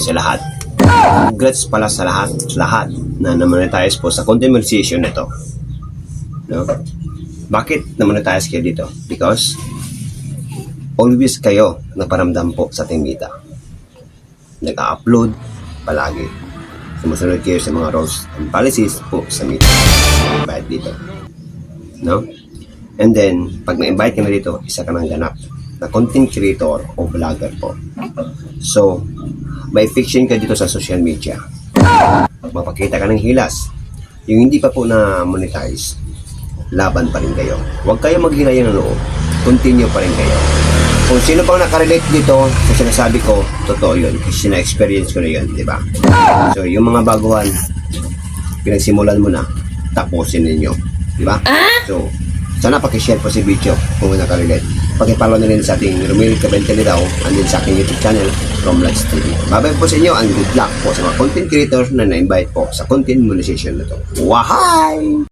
sa lahat. Congrats pala sa lahat, lahat na namonetize po sa content monetization na ito. No? Bakit namonetize kayo dito? Because always kayo naparamdam po sa ating mita. Nag-upload palagi. Sumusunod kayo sa mga rules and policies po sa mita. Invite dito. No? And then, pag na-invite ka na dito, isa ka ng ganap na content creator o vlogger po. So, may fiction ka dito sa social media. Mapakita ka ng hilas. Yung hindi pa po na monetize, laban pa rin kayo. Huwag kayo maghilay ng loob. Continue pa rin kayo. Kung sino pang nakarelate dito sa sinasabi ko, totoo yun. Kasi na-experience ko na yun, di ba? So, yung mga baguhan, pinagsimulan mo na, tapusin ninyo. Di ba? So, sana pakishare po si video kung nakarelate. Pakipalo na rin sa ating Romil Cabente daw and din sa aking YouTube channel, Romlights TV. Babay po sa inyo and good luck po sa mga content creators na na-invite po sa content monetization na to. Wahay!